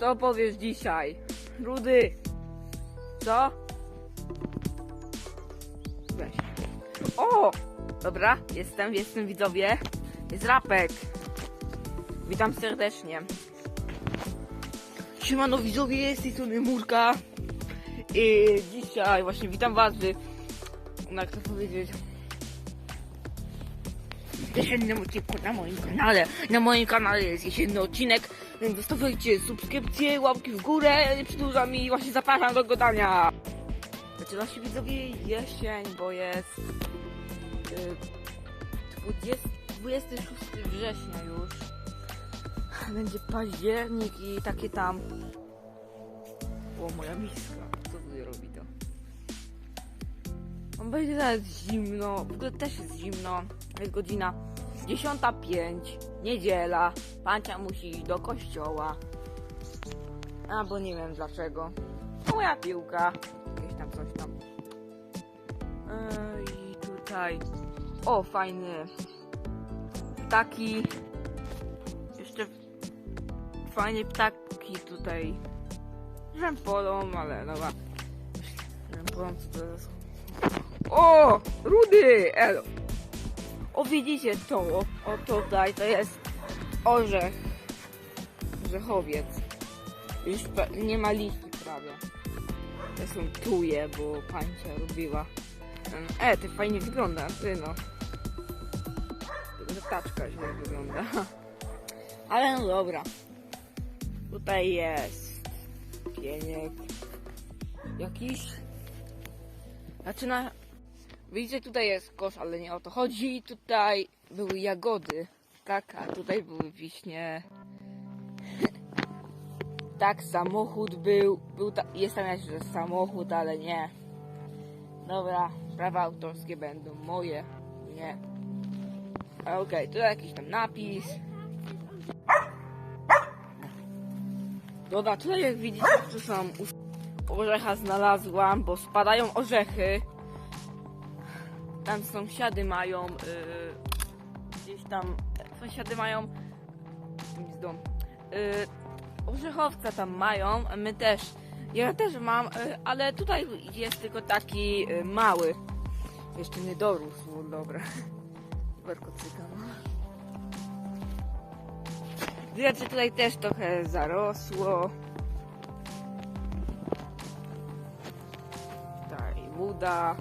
Co powiesz dzisiaj? Rudy! Co? Weź. O! Dobra, jestem, jestem widzowie. Jest rapek. Witam serdecznie. Siemano widzowie, z tej strony Murka. I dzisiaj właśnie witam was w... No jak to powiedzieć... Jesiennym odcinku na moim kanale. Na moim kanale jest jesienny odcinek, zostawiajcie subskrypcje, łapki w górę, przedłużam mi właśnie zapraszam do gadania. Zaczyna się widzowie jesień, bo jest y, 20, 26 września już. Będzie październik i takie tam. O, moja miska. Co tutaj robi to? On będzie zimno. W ogóle też jest zimno. Jest godzina 10.05. Niedziela. Pancia musi iść do kościoła. Albo nie wiem dlaczego. Moja piłka. Jakieś tam coś tam. Yy, I tutaj. O, fajny. Ptaki. Jeszcze fajnie ptaki tutaj. Rzępolą, ale dobra. Rzępolą co to jest? O! Rudy! Elo! O widzicie to? O, o tutaj to jest orzech. Orzechowiec. Już nie ma liści prawie. To są tuje, bo pańcia robiła. E, to fajnie wygląda, ty no. Taczka źle wygląda. Ale no dobra. Tutaj jest pieniek jakiś. Zaczyna. Widzicie, tutaj jest kosz, ale nie o to chodzi. Tutaj były jagody. Tak, a tutaj były wiśnie. Tak, samochód był. był ta, jest tam jeszcze samochód, ale nie. Dobra, prawa autorskie będą moje. Nie. Okej, tutaj jakiś tam napis. Dobra, tutaj jak widzicie, to są orzecha znalazłam, bo spadają orzechy. Tam sąsiady mają, yy, gdzieś tam, sąsiady mają, gniazdo, yy, orzechowca tam mają, my też, ja też mam, yy, ale tutaj jest tylko taki yy, mały, jeszcze nie dorósł, dobra, werkocyka, no. Wiecie, tutaj też trochę zarosło. Tutaj buda.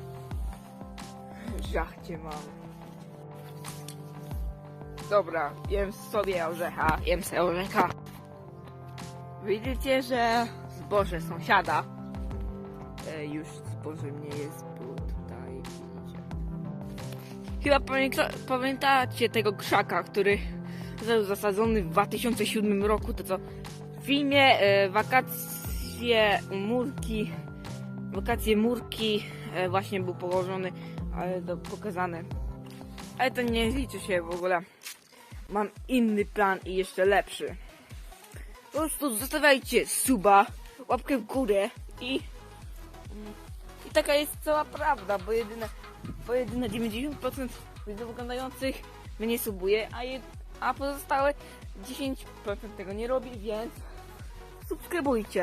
Żachcie mam. Dobra, jem sobie orzecha, jem sobie orzecha. Widzicie, że zboże sąsiada. E, już zboże nie jest, bo tutaj widzicie. Chyba pamięta, pamiętacie tego krzaka, który został zasadzony w 2007 roku, to co w filmie e, wakacje Murki, wakacje Murki e, właśnie był położony, ale to pokazane. Ale to nie liczy się w ogóle. Mam inny plan i jeszcze lepszy. Po prostu zostawiajcie suba, łapkę w górę i i taka jest cała prawda, bo jedyne, bo jedyne 90% widzów oglądających mnie subuje, a, jed, a pozostałe 10% tego nie robi, więc subskrybujcie.